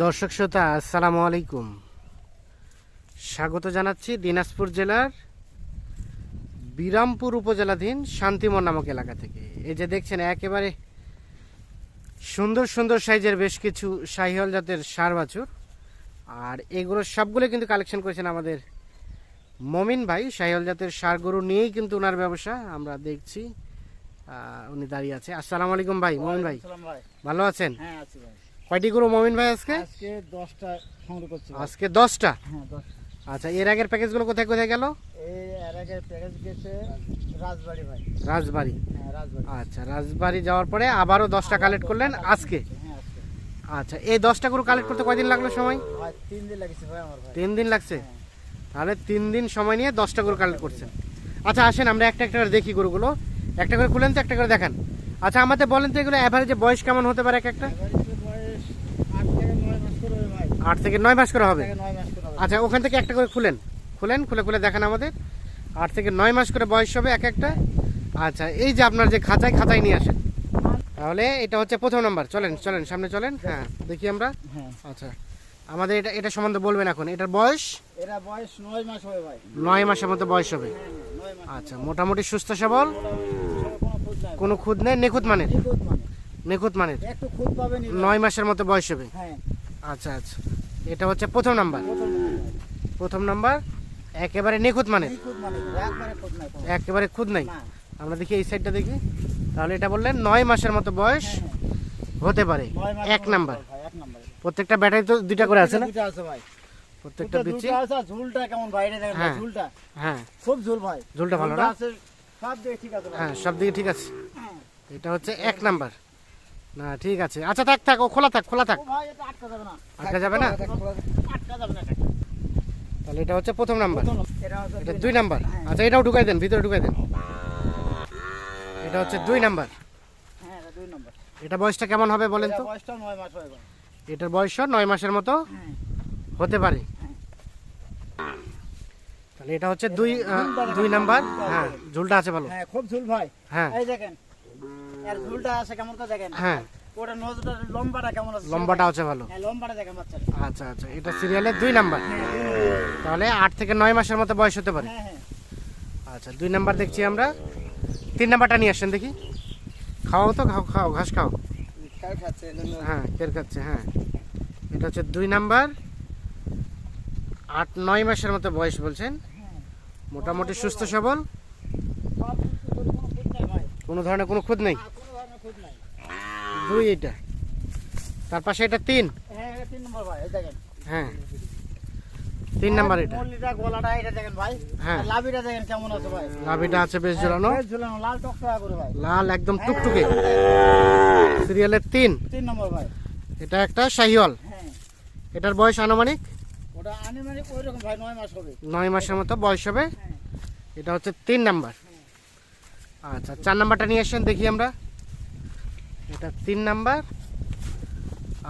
দর্শক শ্রোতা আসসালামু আলাইকুম। স্বাগত জানাচ্ছি দিনাজপুর জেলার বিরামপুর উপজেলাধীন শান্তিমন নামক এলাকা থেকে। এই যে দেখছেন একেবারে সুন্দর সুন্দর সাইজের বেশ কিছু শাহিওয়াল জাতের সার বাছুর। আর এগুলো সবগুলো কিন্তু কালেকশন করেছেন আমাদের মমিন ভাই। শাহিওয়াল জাতের সার গরু নিয়েই কিন্তু ওনার ব্যবসা। আমরা দেখছি উনি দাঁড়িয়ে আছে। আসসালামু আলাইকুম ভাই মমিন ভাই। ভাই। ভালো আছেন? হ্যাঁ আছি ভাই। কয়টি গরু মমিন ভাই আজকে? আজকে দশটা সংগ্রহ করছি আজকে দশটা? হ্যাঁ দশটা। আচ্ছা এর আগের প্যাকেজগুলো কোথায় কোথায় গেল? এই এর আগে প্যাকেজ গেছে রাজবাড়ি ভাই। রাজবাড়ি। হ্যাঁ রাজবাড়ি। আচ্ছা রাজবাড়ি যাওয়ার পরে আবারও দশটা কালেক্ট করলেন আজকে? হ্যাঁ আচ্ছা এই দশটা গরু কালেক্ট করতে কয়দিন লাগল সময়? ভাই তিন দিন লাগছে ভাই আমার ভাই। তিন দিন লাগছে? হ্যাঁ। তাহলে তিন দিন সময় নিয়ে দশটা গরু কালেক্ট করছেন। আচ্ছা আসেন আমরা একটা একটা করে দেখি গরুগুলো। একটা করে খুলেন তো একটা করে দেখান। আচ্ছা আমাদের বলেন তো এগুলো অ্যাভারেজে বয়স কেমন হতে পারে এক একটা এবারে বয়স আট থেকে নয় মাস করে হবে ভাই আট থেকে নয় মাস করে হবে? আচ্ছা ওখান থেকে একটা করে খুলেন। খুলেন খুলে খুলে দেখান আমাদের। আট থেকে নয় মাস করে বয়স হবে এক একটা। আচ্ছা এই যে আপনার যে খাঁচায় খাঁচায় নিয়ে আসেন তাহলে এটা হচ্ছে প্রথম নাম্বার। চলেন চলেন সামনে চলেন। হ্যাঁ দেখি আমরা। হ্যাঁ। আচ্ছা আমাদের এটা এটা সম্বন্ধে বলবেন এখন। এটার বয়স? এরা বয়স নয় মাস হবে ভাই। নয় মাসের মতো বয়স হবে। হ্যাঁ হ্যাঁ, আচ্ছা মোটামুটি সুস্থ সবল? সব কোনো খুদ নেই নিখুঁত মানের নিখুঁত মানে? মানের নয় মাসের মতো বয়স হবে। হ্যাঁ। আচ্ছা আচ্ছা। এটা হচ্ছে প্রথম নাম্বার। প্রথম নাম্বার। একেবারে নিখুঁত মানে একবারে খুদ নাই আমরা দেখি এই সাইডটা দেখি। তাহলে এটা বললেন নয় মাসের মতো বয়স হ্যাঁ, হ্যাঁ। হতে পারে। এক নাম্বার। প্রত্যেকটা ব্যাটারি তো দুইটা করে আছে না? প্রত্যেকটা বিচি ঝুলটা কেমন বাইরে দেখেন হ্যাঁ। ঝুলটা। হ্যাঁ। খুব ঝুল ভাই। ঝুলটা ভালো না? সব দিকে ঠিক আছে হ্যাঁ সব দিকে ঠিক আছে। এটা হচ্ছে এক নাম্বার। না ঠিক আছে। আচ্ছা থাক থাক ও খোলা থাক খোলা থাক। আটকা যাবে না। তাহলে এটা হচ্ছে প্রথম নাম্বার। এটা দুই নাম্বার। আচ্ছা এটাও ঢুকাই দেন ভিতরে ঢুকাই দেন। এটা হচ্ছে দুই নাম্বার। হ্যাঁ এটা বয়সটা কেমন হবে বলেন তো? এটার বয়স নয় মাসের মতো হ্যাঁ। হতে পারে। তাহলে এটা হচ্ছে দুই দুই নাম্বার। হ্যাঁ ঝুলটা আছে ভালো। হ্যাঁ খুব ঝুল ভাই। হ্যাঁ। এই দেখেন এর ঝুলটা আছে কেমন করে দেখেন? হ্যাঁ। ওটা নজরটা লম্বাটা কেমন আছে? লম্বাটা আছে ভালো। হ্যাঁ লম্বাটা দেখেন বাচ্চাটা। আচ্ছা আচ্ছা এটা সিরিয়ালের দুই নাম্বার হ্যাঁ নম্বর। তাহলে আট থেকে নয় মাসের মতো বয়স হতে পারে। হ্যাঁ হ্যাঁ। আচ্ছা দুই নাম্বার দেখছি আমরা। তিন নাম্বারটা নিয়ে আসেন দেখি। খাও তো খাও খাও ঘাস খাও। হ্যাঁ কের খাচ্ছে হ্যাঁ। এটা হচ্ছে দুই নাম্বার আট নয় মাসের মতো বয়স বলছেন। মোটামুটি সুস্থ সবল সব কিছু কোনো খুঁত নাই ভাই কোনো ধরনের কোনো খুদ নেই? দুই এটা তার পাশে এটা তিন? হ্যাঁ তিন নম্বর হ্যাঁ। তিন নাম্বার এটা। মল্লিটা গলাটা এটা দেখেন ভাই। হ্যাঁ। লাভিটা দেখেন কেমন আছে ভাই। লাভিটা আছে বেশ ঝোলানো। বেশ ঝুলানো লাল টকটকা করে ভাই। লাল একদম টুকটুকে। সিরিয়ালের তিন। তিন নম্বর ভাই। এটা একটা শাহিওয়াল। হ্যাঁ। এটার বয়স আনুমানিক? ওটা আনুমানিক ভাই নয় মাস হবে। নয় মাসের মতো বয়স হবে। হ্যাঁ। এটা হচ্ছে তিন নাম্বার। আচ্ছা চার নাম্বারটা নিয়ে আসেন দেখি আমরা। এটা তিন নাম্বার।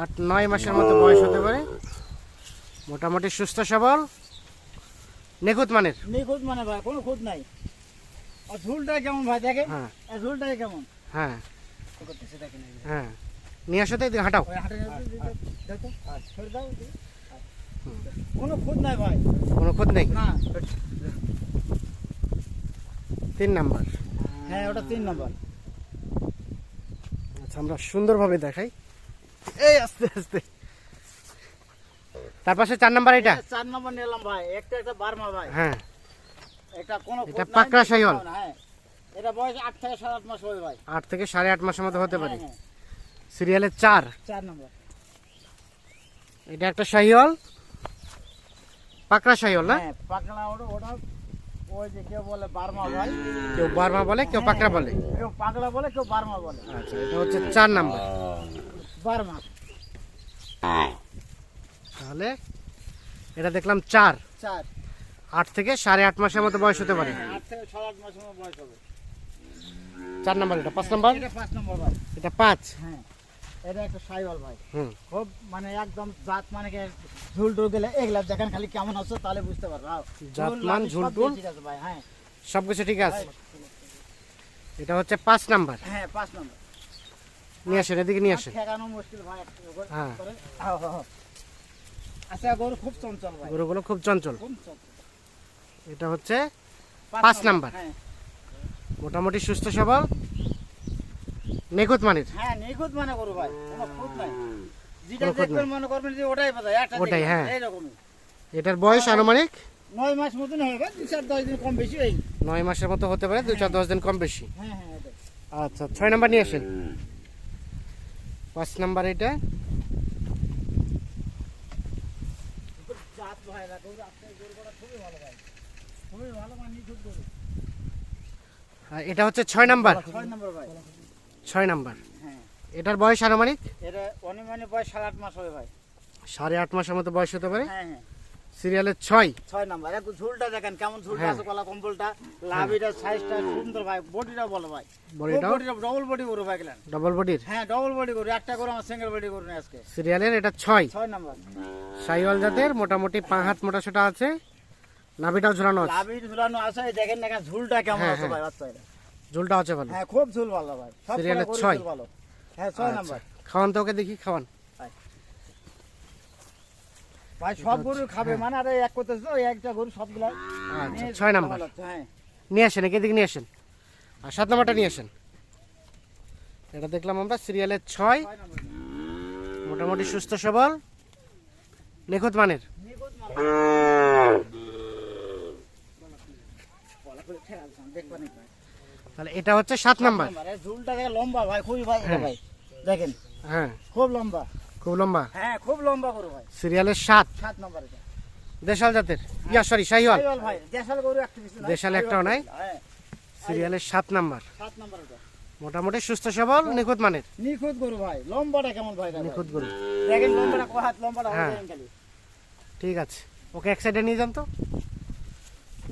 আট নয় মাসের মতো বয়স হতে পারে। মোটামুটি সুস্থ সবল। নিখুঁত মানের। নিখুঁত মানে ভাই কোনো খুঁত নাই। আর ঝুলটা কেমন ভাই দেখেন? হ্যাঁ। আর ঝুলটাই কেমন? হ্যাঁ। হ্যাঁ। নিয়ে আসো তো এদিকে হাঁটাও। দেখো ছেড়ে কোনো খুঁত নাই ভাই। কোনো খুঁত নেই? তিন নাম্বার। হ্যাঁ ওটা তিন নম্বর। আচ্ছা আমরা সুন্দরভাবে দেখাই। এই আস্তে আস্তে। তার পাশে চার নাম্বার এটা? চার নম্বর নিলাম ভাই। একটা একটা বারমা ভাই। হ্যাঁ। এটা কোনো এটা পাকড়া নিখুঁত হ্যাঁ। এটা বয়স আট থেকে সাত আট মাস হবে ভাই। আট থেকে সাড়ে আট মাসের মতো হতে পারে। হ্যাঁ, হ্যাঁ, সিরিয়ালের চার। চার নম্বর। এটা একটা শাহিওয়াল পাকড়া শাহিওয়াল না? হ্যাঁ পাকড়া ওটা ওটা ওই যে কেউ বলে বারমা ভাই। কেউ বারমা বলে কেউ পাকড়া বলে। কেউ পাকড়া বলে কেউ বারমা বলে। আচ্ছা এটা হচ্ছে চার নাম্বার। বারমা। তাহলে এটা দেখলাম চার। চার। আট থেকে সাড়ে আট মাসের মতো বয়স হতে পারে। হ্যাঁ, আট থেকে ছ আট মাসের মতো বয়স হবে। চার নাম্বার এটা পাঁচ নাম্বার? এটা পাঁচ নম্বর এটা পাঁচ? হ্যাঁ। এটা একটা সাইওয়াল ভাই। খুব মানে একদম জাত মানে ঝুল টুল গেলে এগুলা দেখেন খালি কেমন আছে তাহলে বুঝতে পারব। জাত মান, ঝুল টুল? ঠিক আছে ভাই হ্যাঁ। সব কিছু ঠিক আছে? এটা হচ্ছে পাঁচ নাম্বার। হ্যাঁ পাঁচ নম্বর। নিয়ে আসেন এদিকে নিয়ে আসেন। ঠেকানো মুশকিল ভাই হ্যাঁ। আও, আও। আচ্ছা গরু খুব চঞ্চল ভাই। গরুগুলো খুব চঞ্চল। খুব চঞ্চল। এটা হচ্ছে পাঁচ নাম্বার। হ্যাঁ। মোটামুটি সুস্থ সবল। নিখুঁত মানের? হ্যাঁ নিখুঁত মানে গরু ভাই কোনো খুঁত নাই। যেটা দেখবেন মনে করবেন যে ওটাই পাতা একটা ওটাই, হ্যাঁ। এইরকমই। এটার বয়স আনুমানিক? নয় মাস মতন হবে দু চার দশ দিন কম বেশি এই নয় মাসের মতো হতে পারে দু চার দশ দিন কম বেশি। হ্যাঁ হ্যাঁ আচ্ছা ছয় নাম্বার নিয়ে আসেন। পাঁচ নাম্বার এটা। জাত ভাই না গরু আপনার করা খুবই ভালো ভাই। খুবই ভালো মানে এটা হচ্ছে ছয় নাম্বার। ছয় নম্বর ভাই। ছয় নাম্বার। হ্যাঁ। এটার বয়স আনুমানিক? এটা অনিমানি বয়স সাড়ে আট মাস হবে ভাই সাড়ে আট মাসের মতো বয়স হতে পারে? হ্যাঁ হ্যাঁ। সিরিয়ালের ছয়? ছয় নাম্বার। একটু ঝুলটা দেখেন কেমন ঝুলটা হ্যাঁ। আছে কলা কম্বলটা লাভিটা সাইজটা সুন্দর ভাই বডিটা বলো ভাই। বডিটা? ডবল বডি গরু ভাই গেলেন ডবল বডির হ্যাঁ ডবল বডি গরু একটা গরু আমার সিঙ্গেল বডি গরু নেই আজকে। সিরিয়ালের এটা ছয়। ছয় নাম্বার। সাইওয়াল জাতের মোটামুটি পা হাত মোটা ছোটা আছে। নাভিটাও ঝুলানো আছে। লাভি ঝুলানো আছে দেখেন দেখেন ঝুলটা কেমন হ্যাঁ, আছে। ভাই বাচ্চা ঝুলটা আছে ভালো। হ্যাঁ খুব ঝুল ভালো ভাই। সব সিরিয়ালের ছয়। ভালো। হ্যাঁ ছয় আচ্ছা। নাম্বার। খাওয়ান তো ওকে দেখি খাওয়ান। ভাই সব গরু খাবে মানে আরে এক করতেছে তো, ওই একটা গরু সবগুলা আচ্ছা ছয় নাম্বার। হ্যাঁ। নিয়ে আসেন একে দিকে নিয়ে আসেন। আর সাত নাম্বারটা নিয়ে আসেন। এটা দেখলাম আমরা সিরিয়ালের ছয়। মোটামুটি সুস্থ সবল। নিখুঁত মানের। নিখুঁত মাল। তাহলে এটা হচ্ছে সাত নাম্বার। ঝুলটা লম্বা ভাই খুবই ভাই হ্যাঁ। ভাই। দেখেন হ্যাঁ। খুব লম্বা। খুব লম্বা? হ্যাঁ খুব লম্বা গরু ভাই। সিরিয়ালের সাত। সাত নম্বর এটা। দেশাল জাতের? Yeah sorry Sahiwal. ভাই। দেশাল গরু একটা কিছু দেশাল একটাও নাই? হ্যাঁ। সিরিয়ালের সাত নাম্বার। সাত নম্বর এটা মোটামুটি সুস্থ সবল নিখুঁত মানের? নিখুঁত গরু ভাই। লম্বাটা কেমন ভাই? নিখুঁত গরু। দেখেন লম্বাটা কয় হাত লম্বাটা হ্যাঁ। ঠিক আছে। ওকে এক সাইডে নিয়ে যান তো।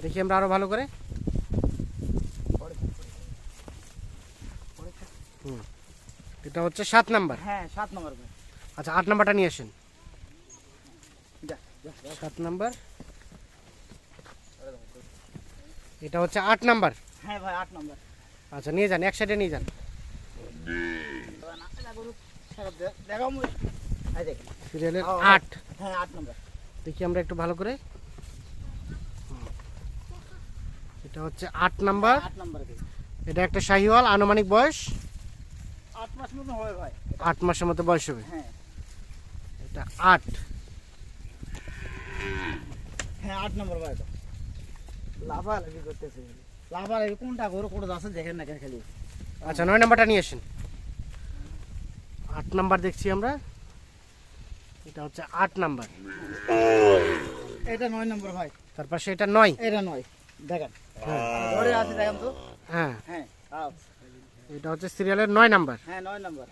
দেখি আমরা আরও ভালো করে। এটা হচ্ছে সাত নাম্বার। হ্যাঁ সাত নম্বর আচ্ছা আট নাম্বারটা নিয়ে আসেন। সাত নাম্বার। এটা হচ্ছে আট নাম্বার। হ্যাঁ ভাই আট নম্বর। আচ্ছা নিয়ে যান এক সাইডে নিয়ে যান। সিরিয়ালের আট। হ্যাঁ আট নম্বর। দেখি আমরা একটু ভালো করে। এটা হচ্ছে আট নাম্বার। নম্বর এটা একটা শাহিওয়াল আনুমানিক বয়স। আট মাস মতো হবে ভাই। আট মাসের মতো বয়স হবে? হ্যাঁ। এটা আট। হ্যাঁ আট নম্বর ভাই এটা। লাভা লাগি করতেছে। লাভা লাগি কোনটা গরু কোনটা আছে দেখেন না কেন খালি। আচ্ছা নয় নাম্বারটা নিয়ে আসেন। আট নাম্বার দেখছি আমরা। এটা হচ্ছে আট নাম্বার। এটা নয় নম্বর ভাই। তার পাশে এটা নয়। এটা নয়। দেখেন। ঘরে আছে দেখেন তো। হ্যাঁ। হ্যাঁ আও। এটা হচ্ছে সিরিয়ালের নয় নাম্বার। হ্যাঁ নয় নম্বর।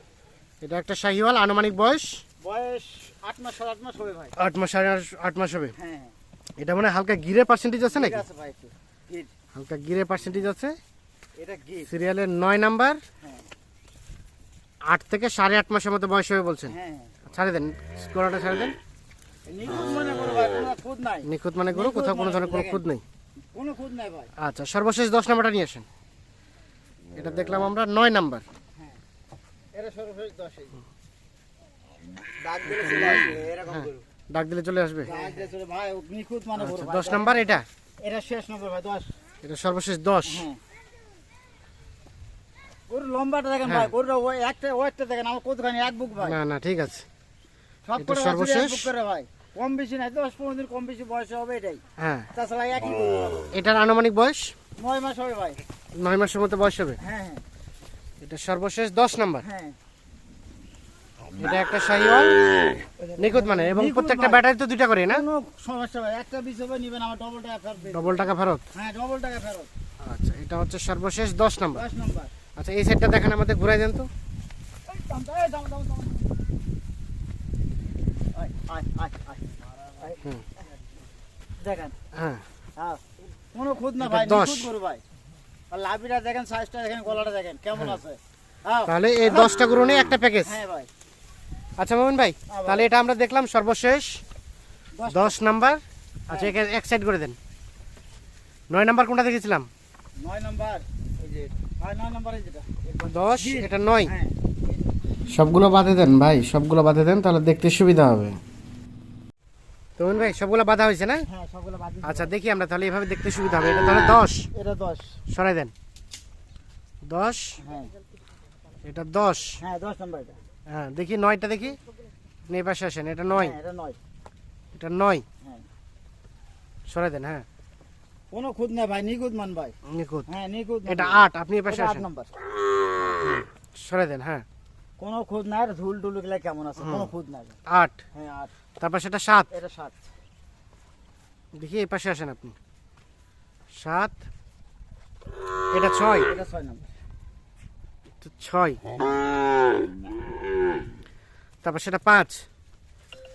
এটা একটা শাহিওয়াল আনুমানিক বয়স? বয়স আট মাস সাড়ে আট মাস হবে ভাই। আট মাস সাড়ে আট- মাস হবে? হ্যাঁ হ্যাঁ। এটা মানে হালকা গিরে পার্সেন্টেজ আছে নাকি? আছে ভাই একটু। হালকা গিরে পার্সেন্টেজ আছে? এটা সিরিয়ালের নয় নাম্বার? হ্যাঁ। আট থেকে সাড়ে আট মাসের মতো বয়স হবে বলছেন? হ্যাঁ ছাড়ে দেন স্কোরাটা ছাড়ে দেন। নিখুঁত মনে নিখুঁত মানে গরু কোথাও কোনো মানে ধরনের কোনো। খুদ নাই। আচ্ছা সর্বশেষ দশ নাম্বারটা নিয়ে আসেন। এটা দেখলাম আমরা নয় নাম্বার। এরকম হ্যাঁ। গরু ডাক দিলে চলে আসবে? আচ্ছা। দশ নাম্বার এটা? এটা শেষ নম্বর ভাই দশ। এটা সর্বশেষ দশ। হ্যাঁ। গরু লম্বাটা দেখেন হ্যাঁ। ভাই গরুটা ওই একটা ওয়েটটা দেখেন আমার কতখানি এক বুক ভাই। না না ঠিক আছে। সব করে সর্বশেষ? বুক করে ভাই। কম বেশি দশ পনেরো দিন কম বেশি বয়স হবে এটাই। হ্যাঁ। তাছাড়া একই এটার আনুমানিক বয়স? নয় মাস হবে ভাই। নয় মাসের মতো বয়স হবে? হ্যাঁ হ্যাঁ। এটা সর্বশেষ দশ নাম্বার। হ্যাঁ। এটা একটা শাহিওয়াল নিখুঁত মানে এবং প্রত্যেকটা। ব্যাটারি তো দুইটা করে না? কোনো সমস্যা একটা বিষ হবে নিবেন আমার ডবল টাকা ফেরত ডবল টাকা ফেরত? হ্যাঁ ডবল টাকা ফেরত। আচ্ছা এটা হচ্ছে সর্বশেষ দশ নাম্বার। দশ নম্বর। আচ্ছা এই সেটটা দেখেন আমাদের ঘুরাই দেন তো। দেখেন। হ্যাঁ। হ্যাঁ। কোনো খুদ না ভাই। নিখুঁত গরু ভাই। আর লাভিটা দেখেন সাইজটা দেখেন গলাটা দেখেন কেমন আছে? হ্যাঁ। তাহলে এই দশটা গরু নিয়ে একটা প্যাকেজ হ্যাঁ ভাই। আচ্ছা মোমিন ভাই তাহলে এটা আমরা দেখলাম সর্বশেষ। দশ নাম্বার। আচ্ছা একে এক সাইড করে দেন। নয় নাম্বার কোনটা দেখেছিলাম? নয় নাম্বার এই যে হ্যাঁ নয় নাম্বার যেটা। দশ এটা নয়। হ্যাঁ। সবগুলো বাঁধে দেন ভাই সবগুলো বাঁধে দেন তাহলে দেখতে সুবিধা হবে। তমন ভাই সবগুলো বাধা হয়েছে না? হ্যাঁ সবগুলো দিছি আচ্ছা দেখি আমরা তাহলে এভাবে দেখতে সুবিধা হবে। এটা তাহলে দশ? এটা দশ। সরাই দেন। দশ? হ্যাঁ। এটা দশ? হ্যাঁ দশ নম্বর এটা। হ্যাঁ দেখি নয়টা দেখি। নে পাশে আসেন এটা নয়। হ্যাঁ, এটা নয়। এটা নয়। হ্যাঁ। সরাই দেন হ্যাঁ। কোনো খুদ না ভাই নিখুঁত মান ভাই। নিখুঁত। হ্যাঁ মান এটা ভাই। আট আপনি এ পাশে আসেন। নম্বর। সরাই দেন হ্যাঁ। কোনো খুদ না আর ধুল টুল কেমন আছে? কোনো খুদ না ভাই। আট। হ্যাঁ আট। তারপর সেটা সাত। এটা সাত। দেখি এই পাশে আসেন আপনি। সাত এটা ছয়। এটা ছয় নম্বর। ছয়। তারপর সেটা পাঁচ।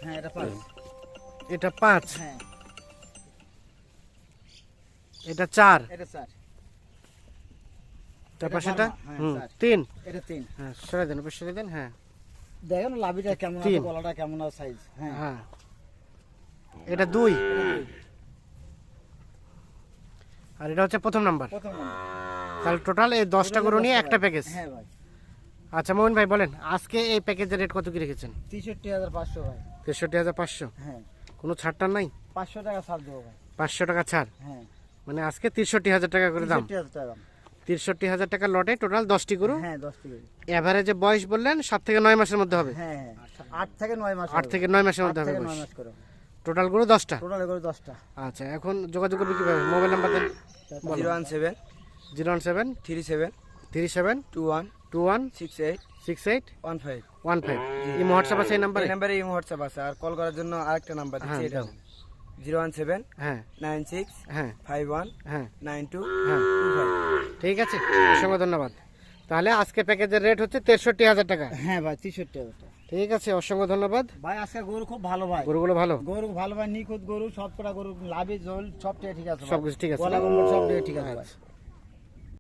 হ্যাঁ এটা পাঁচ। এটা পাঁচ। হ্যাঁ। এটা চার। এটা চার। তারপর সেটা? হ্যাঁ, হুম, তিন। এটা তিন। হ্যাঁ সরাই দেন সরাই দেন হ্যাঁ। দেখেন লাভিটা কেমন আছে গলাটা কেমন আছে সাইজ হ্যাঁ। হ্যাঁ। এটা দুই। আর এটা হচ্ছে প্রথম নাম্বার। তাহলে টোটাল এই দশটা গরু নিয়ে একটা প্যাকেজ হ্যাঁ ভাই। আচ্ছা মোহন ভাই বলেন আজকে এই প্যাকেজের রেট কত কি রেখেছেন? তেষট্টি হাজার পাঁচশো ভাই। তেষট্টি হাজার পাঁচশো? হ্যাঁ। কোনো ছাড়টা নাই? পাঁচশো টাকা ছাড় দেবো ভাই। পাঁচশো টাকা ছাড়? হ্যাঁ। মানে আজকে তিরষট্টি হাজার টাকা করে দাম। তেষট্টি টাকা তিরষট্টি হাজার টাকা লটে টোটাল দশটি গরু। হ্যাঁ এভারেজে বয়স বললেন সাত থেকে নয় মাসের মধ্যে হবে। হ্যাঁ হ্যাঁ আট থেকে নয় মাস আট থেকে নয় মাসের মধ্যে হবে টোটাল গরু দশটা? টোটাল করে দশটা। আচ্ছা এখন যোগাযোগ করবে কীভাবে? মোবাইল নাম্বার দেন। Zero one seven zero one seven three seven three seven two one two one six eight six eight one five. One five. এই হোয়াটসঅ্যাপ আছে এই নাম্বারে? এই নাম্বারে এই হোয়াটসঅ্যাপ আছে। আর কল করার জন্য আরেকটা নাম্বার হ্যাঁ, দিচ্ছি এটা। জিরো ওয়ান সেভেন হ্যাঁ। নাইন সিক্স হ্যাঁ। ফাইভ ওয়ান হ্যাঁ। নাইন টু হ্যাঁ। ঠিক আছে? অসংখ্য ধন্যবাদ। তাহলে আজকে প্যাকেজের রেট হচ্ছে তেষট্টি হাজার টাকা। হ্যাঁ ভাই তেষট্টি হাজার টাকা। ঠিক আছে অসংখ্য ধন্যবাদ। ভাই আজকে গরু খুব ভালো ভাই। গরুগুলো ভালো? গরু ভালো ভাই নিখুঁত গরু সব কটা গরু লাভে জল সব ঠিক আছে সব সবকিছু ঠিক আছে। সব ঠিক আছে ভাই।